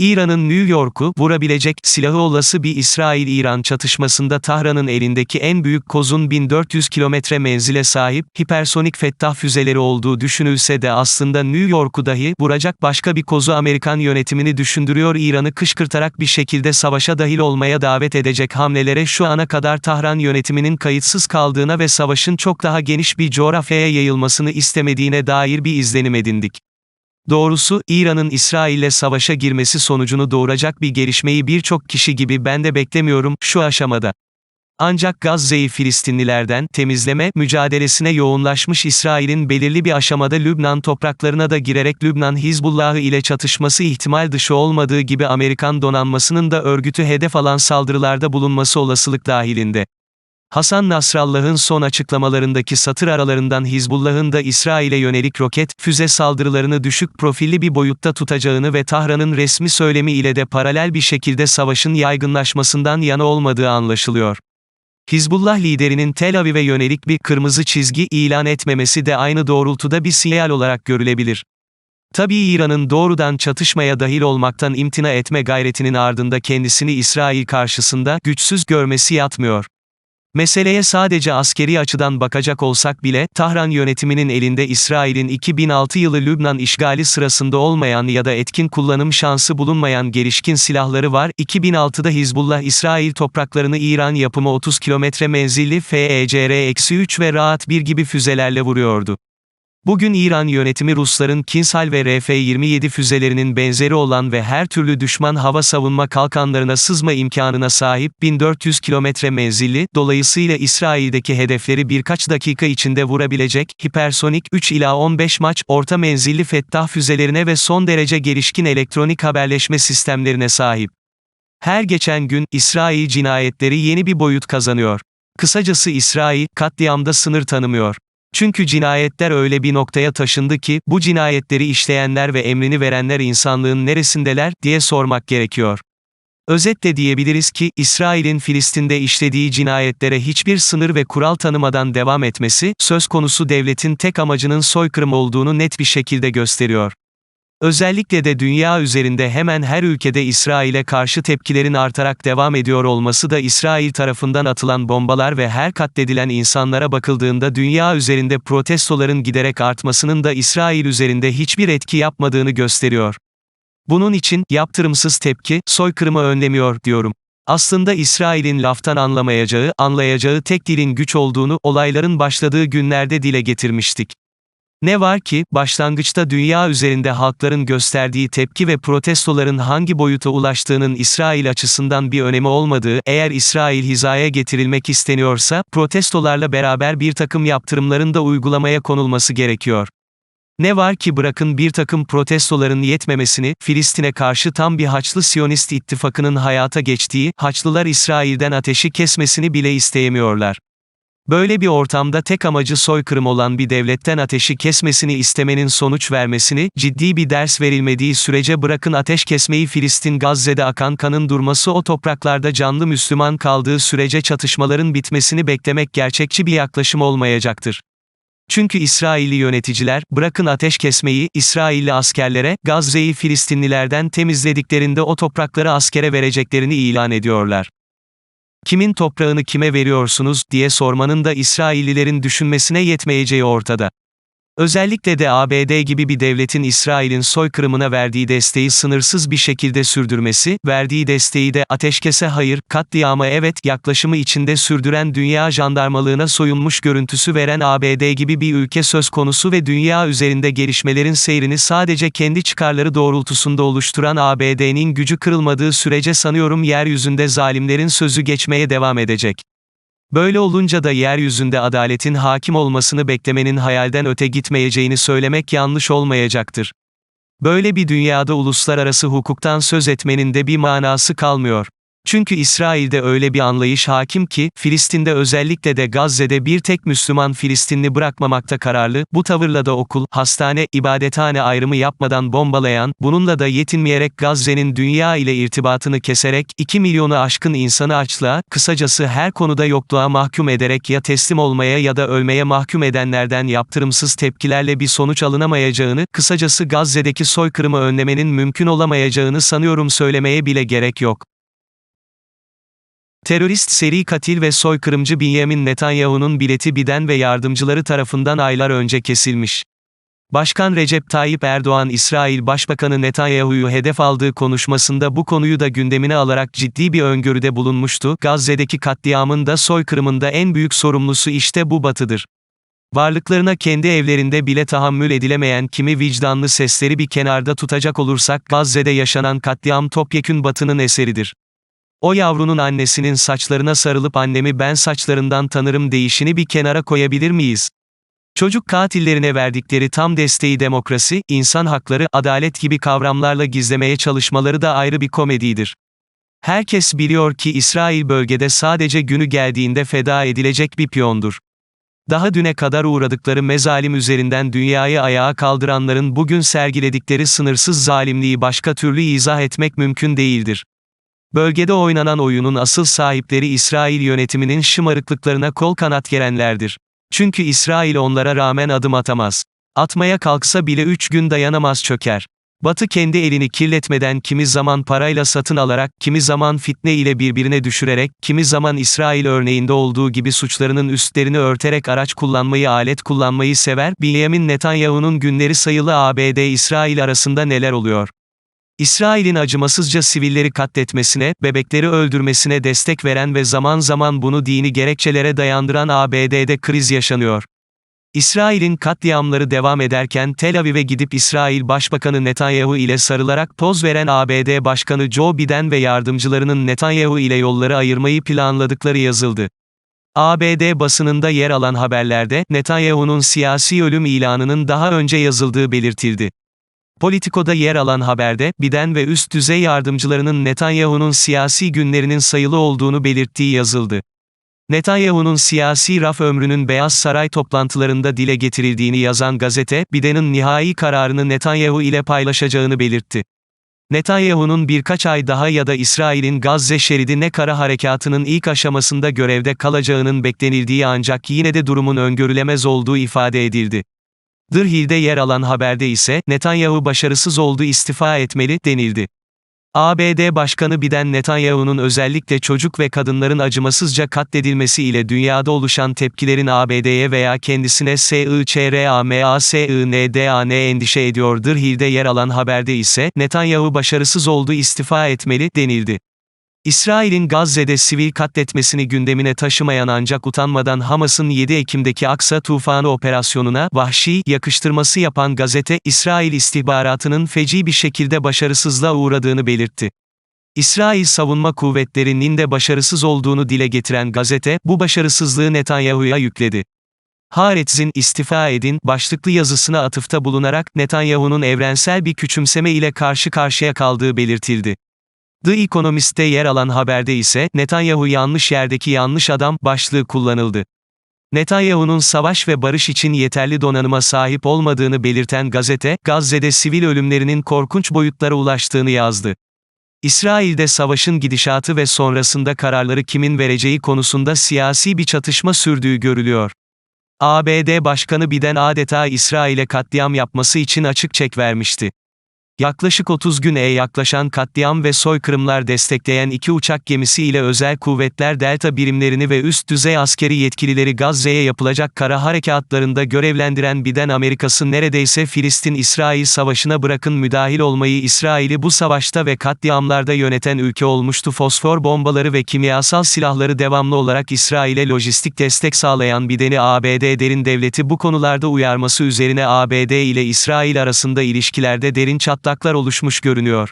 İran'ın New York'u vurabilecek silahı olası bir İsrail-İran çatışmasında Tahran'ın elindeki en büyük kozun 1400 kilometre menzile sahip hipersonik Fettah füzeleri olduğu düşünülse de aslında New York'u dahi vuracak başka bir kozu Amerikan yönetimini düşündürüyor İran'ı kışkırtarak bir şekilde savaşa dahil olmaya davet edecek hamlelere şu ana kadar Tahran yönetiminin kayıtsız kaldığına ve savaşın çok daha geniş bir coğrafyaya yayılmasını istemediğine dair bir izlenim edindik. Doğrusu, İran'ın İsrail'le savaşa girmesi sonucunu doğuracak bir gelişmeyi birçok kişi gibi ben de beklemiyorum, şu aşamada. Ancak Gazze'yi Filistinlilerden temizleme mücadelesine yoğunlaşmış İsrail'in belirli bir aşamada Lübnan topraklarına da girerek Lübnan Hizbullah'ı ile çatışması ihtimal dışı olmadığı gibi Amerikan donanmasının da örgütü hedef alan saldırılarda bulunması olasılık dahilinde. Hasan Nasrallah'ın son açıklamalarındaki satır aralarından Hizbullah'ın da İsrail'e yönelik roket, füze saldırılarını düşük profilli bir boyutta tutacağını ve Tahran'ın resmi söylemi ile de paralel bir şekilde savaşın yaygınlaşmasından yana olmadığı anlaşılıyor. Hizbullah liderinin Tel Aviv'e yönelik bir kırmızı çizgi ilan etmemesi de aynı doğrultuda bir sinyal olarak görülebilir. Tabii İran'ın doğrudan çatışmaya dahil olmaktan imtina etme gayretinin ardında kendisini İsrail karşısında güçsüz görmesi yatmıyor. Meseleye sadece askeri açıdan bakacak olsak bile, Tahran yönetiminin elinde İsrail'in 2006 yılı Lübnan işgali sırasında olmayan ya da etkin kullanım şansı bulunmayan gelişkin silahları var. 2006'da Hizbullah İsrail topraklarını İran yapımı 30 kilometre menzilli E FECR-3 ve Rahat 1 gibi füzelerle vuruyordu. Bugün İran yönetimi Rusların Kinsal ve RF-27 füzelerinin benzeri olan ve her türlü düşman hava savunma kalkanlarına sızma imkanına sahip 1400 kilometre menzilli, dolayısıyla İsrail'deki hedefleri birkaç dakika içinde vurabilecek, hipersonik 3 ila 15 maç, orta menzilli Fettah füzelerine ve son derece gelişkin elektronik haberleşme sistemlerine sahip. Her geçen gün, İsrail cinayetleri yeni bir boyut kazanıyor. Kısacası İsrail, katliamda sınır tanımıyor. Çünkü cinayetler öyle bir noktaya taşındı ki, bu cinayetleri işleyenler ve emrini verenler insanlığın neresindeler, diye sormak gerekiyor. Özetle diyebiliriz ki, İsrail'in Filistin'de işlediği cinayetlere hiçbir sınır ve kural tanımadan devam etmesi, söz konusu devletin tek amacının soykırım olduğunu net bir şekilde gösteriyor. Özellikle de dünya üzerinde hemen her ülkede İsrail'e karşı tepkilerin artarak devam ediyor olması da İsrail tarafından atılan bombalar ve her katledilen insanlara bakıldığında dünya üzerinde protestoların giderek artmasının da İsrail üzerinde hiçbir etki yapmadığını gösteriyor. Bunun için, yaptırımsız tepki, soykırımı önlemiyor, diyorum. Aslında İsrail'in laftan anlamayacağı, anlayacağı tek dilin güç olduğunu, olayların başladığı günlerde dile getirmiştik. Ne var ki, başlangıçta dünya üzerinde halkların gösterdiği tepki ve protestoların hangi boyuta ulaştığının İsrail açısından bir önemi olmadığı, eğer İsrail hizaya getirilmek isteniyorsa, protestolarla beraber bir takım yaptırımların da uygulamaya konulması gerekiyor. Ne var ki bırakın bir takım protestoların yetmemesini, Filistin'e karşı tam bir Haçlı Siyonist ittifakının hayata geçtiği, Haçlılar İsrail'den ateşi kesmesini bile isteyemiyorlar. Böyle bir ortamda tek amacı soykırım olan bir devletten ateşi kesmesini istemenin sonuç vermesini, ciddi bir ders verilmediği sürece bırakın ateş kesmeyi Filistin Gazze'de akan kanın durması o topraklarda canlı Müslüman kaldığı sürece çatışmaların bitmesini beklemek gerçekçi bir yaklaşım olmayacaktır. Çünkü İsrailli yöneticiler, bırakın ateş kesmeyi, İsrailli askerlere, Gazze'yi Filistinlilerden temizlediklerinde o toprakları askere vereceklerini ilan ediyorlar. Kimin toprağını kime veriyorsunuz, diye sormanın da İsraillilerin düşünmesine yetmeyeceği ortada. Özellikle de ABD gibi bir devletin İsrail'in soykırımına verdiği desteği sınırsız bir şekilde sürdürmesi, verdiği desteği de ateşkese hayır, katliama evet yaklaşımı içinde sürdüren dünya jandarmalığına soyunmuş görüntüsü veren ABD gibi bir ülke söz konusu ve dünya üzerinde gelişmelerin seyrini sadece kendi çıkarları doğrultusunda oluşturan ABD'nin gücü kırılmadığı sürece sanıyorum yeryüzünde zalimlerin sözü geçmeye devam edecek. Böyle olunca da yeryüzünde adaletin hakim olmasını beklemenin hayalden öte gitmeyeceğini söylemek yanlış olmayacaktır. Böyle bir dünyada uluslararası hukuktan söz etmenin de bir manası kalmıyor. Çünkü İsrail'de öyle bir anlayış hakim ki, Filistin'de özellikle de Gazze'de bir tek Müslüman Filistinli bırakmamakta kararlı, bu tavırla da okul, hastane, ibadethane ayrımı yapmadan bombalayan, bununla da yetinmeyerek Gazze'nin dünya ile irtibatını keserek, 2 milyonu aşkın insanı açlığa, kısacası her konuda yokluğa mahkum ederek ya teslim olmaya ya da ölmeye mahkum edenlerden yaptırımsız tepkilerle bir sonuç alınamayacağını, kısacası Gazze'deki soykırımı önlemenin mümkün olamayacağını sanıyorum söylemeye bile gerek yok. Terörist seri katil ve soykırımcı Benjamin Netanyahu'nun bileti Biden ve yardımcıları tarafından aylar önce kesilmiş. Başkan Recep Tayyip Erdoğan İsrail Başbakanı Netanyahu'yu hedef aldığı konuşmasında bu konuyu da gündemine alarak ciddi bir öngörüde bulunmuştu. Gazze'deki katliamın da soykırımında en büyük sorumlusu işte bu batıdır. Varlıklarına kendi evlerinde bile tahammül edilemeyen kimi vicdanlı sesleri bir kenarda tutacak olursak Gazze'de yaşanan katliam topyekün batının eseridir. O yavrunun annesinin saçlarına sarılıp annemi ben saçlarından tanırım deyişini bir kenara koyabilir miyiz? Çocuk katillerine verdikleri tam desteği demokrasi, insan hakları, adalet gibi kavramlarla gizlemeye çalışmaları da ayrı bir komedidir. Herkes biliyor ki İsrail bölgede sadece günü geldiğinde feda edilecek bir piyondur. Daha düne kadar uğradıkları mezalim üzerinden dünyayı ayağa kaldıranların bugün sergiledikleri sınırsız zalimliği başka türlü izah etmek mümkün değildir. Bölgede oynanan oyunun asıl sahipleri İsrail yönetiminin şımarıklıklarına kol kanat gerenlerdir. Çünkü İsrail onlara rağmen adım atamaz. Atmaya kalksa bile üç gün dayanamaz çöker. Batı kendi elini kirletmeden kimi zaman parayla satın alarak, kimi zaman fitne ile birbirine düşürerek, kimi zaman İsrail örneğinde olduğu gibi suçlarının üstlerini örterek araç kullanmayı alet kullanmayı sever, Benjamin Netanyahu'nun günleri sayılı ABD-İsrail arasında neler oluyor? İsrail'in acımasızca sivilleri katletmesine, bebekleri öldürmesine destek veren ve zaman zaman bunu dini gerekçelere dayandıran ABD'de kriz yaşanıyor. İsrail'in katliamları devam ederken Tel Aviv'e gidip İsrail Başbakanı Netanyahu ile sarılarak poz veren ABD Başkanı Joe Biden ve yardımcılarının Netanyahu ile yolları ayırmayı planladıkları yazıldı. ABD basınında yer alan haberlerde, Netanyahu'nun siyasi ölüm ilanının daha önce yazıldığı belirtildi. Politico'da yer alan haberde, Biden ve üst düzey yardımcılarının Netanyahu'nun siyasi günlerinin sayılı olduğunu belirttiği yazıldı. Netanyahu'nun siyasi raf ömrünün Beyaz Saray toplantılarında dile getirildiğini yazan gazete, Biden'ın nihai kararını Netanyahu ile paylaşacağını belirtti. Netanyahu'nun birkaç ay daha ya da İsrail'in Gazze şeridi ne kara harekatının ilk aşamasında görevde kalacağının beklenildiği ancak yine de durumun öngörülemez olduğu ifade edildi. Dırhil'de yer alan haberde ise, Netanyahu başarısız oldu istifa etmeli, denildi. ABD Başkanı Biden Netanyahu'nun özellikle çocuk ve kadınların acımasızca katledilmesi ile dünyada oluşan tepkilerin ABD'ye veya kendisine SIÇRAMASINDAN endişe ediyor. Dırhil'de yer alan haberde ise, Netanyahu başarısız oldu istifa etmeli, denildi. İsrail'in Gazze'de sivil katletmesini gündemine taşımayan ancak utanmadan Hamas'ın 7 Ekim'deki Aksa tufanı operasyonuna vahşi yakıştırması yapan gazete, İsrail istihbaratının feci bir şekilde başarısızlığa uğradığını belirtti. İsrail Savunma Kuvvetleri'nin de başarısız olduğunu dile getiren gazete, bu başarısızlığı Netanyahu'ya yükledi. Haaretz'in istifa edin başlıklı yazısına atıfta bulunarak Netanyahu'nun evrensel bir küçümseme ile karşı karşıya kaldığı belirtildi. The Economist'te yer alan haberde ise, Netanyahu yanlış yerdeki yanlış adam, başlığı kullanıldı. Netanyahu'nun savaş ve barış için yeterli donanıma sahip olmadığını belirten gazete, Gazze'de sivil ölümlerinin korkunç boyutlara ulaştığını yazdı. İsrail'de savaşın gidişatı ve sonrasında kararları kimin vereceği konusunda siyasi bir çatışma sürdüğü görülüyor. ABD Başkanı Biden adeta İsrail'e katliam yapması için açık çek vermişti. Yaklaşık 30 güne yaklaşan katliam ve soykırımlar destekleyen iki uçak gemisi ile özel kuvvetler delta birimlerini ve üst düzey askeri yetkilileri Gazze'ye yapılacak kara harekatlarında görevlendiren Biden Amerikası neredeyse Filistin-İsrail savaşına bırakın müdahil olmayı İsrail'i bu savaşta ve katliamlarda yöneten ülke olmuştu. Fosfor bombaları ve kimyasal silahları devamlı olarak İsrail'e lojistik destek sağlayan Biden'i ABD derin devleti bu konularda uyarması üzerine ABD ile İsrail arasında ilişkilerde derin çatlaklar oluşmuş görünüyor.